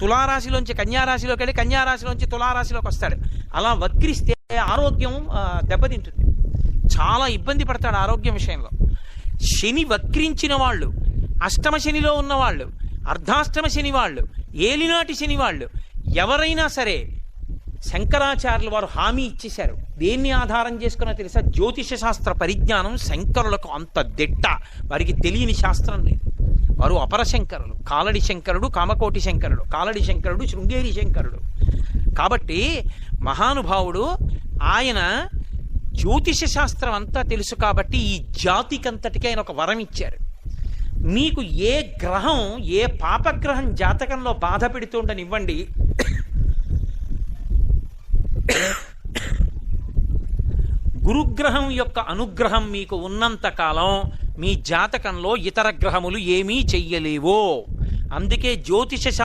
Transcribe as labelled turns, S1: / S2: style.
S1: తులారాశిలోంచి కన్యారాశిలోకి వెళ్ళి కన్యారాశిలోంచి తులారాశిలోకి వస్తాడు. అలా వక్రిస్తే ఆరోగ్యం దెబ్బతింటుంది. చాలా ఇబ్బంది పడతాడు ఆరోగ్యం విషయంలో. శని వక్రించిన వాళ్ళు అష్టమ శనిలో ఉన్నవాళ్ళు అర్ధాష్టమ శని వాళ్ళు ఏలినాటి శని వాళ్ళు ఎవరైనా సరే శంకరాచార్యులు వారు హామీ ఇచ్చేశారు. దేన్ని ఆధారం చేసుకున్నా తెలుసా? జ్యోతిష శాస్త్ర పరిజ్ఞానం శంకరులకు అంత దిట్ట. వారికి తెలియని శాస్త్రం లేదు. వారు అపర శంకరులు కాలడి శంకరుడు కామకోటి శంకరుడు. కాలడి శంకరుడు శృంగేరి శంకరుడు. కాబట్టి మహానుభావుడు ఆయన జ్యోతిష శాస్త్రం అంతా తెలుసు కాబట్టి ఈ జాతికంతటికి ఆయన ఒక వరం ఇచ్చారు. మీకు ఏ గ్రహం ఏ పాపగ్రహం జాతకంలో బాధ పెడుతుండనివ్వండి గురుగ్రహం యొక్క అనుగ్రహం మీకు ఉన్నంత కాలం మీ జాతకంలో ఇతర గ్రహములు ఏమీ చెయ్యలేవో. అందుకే జ్యోతిష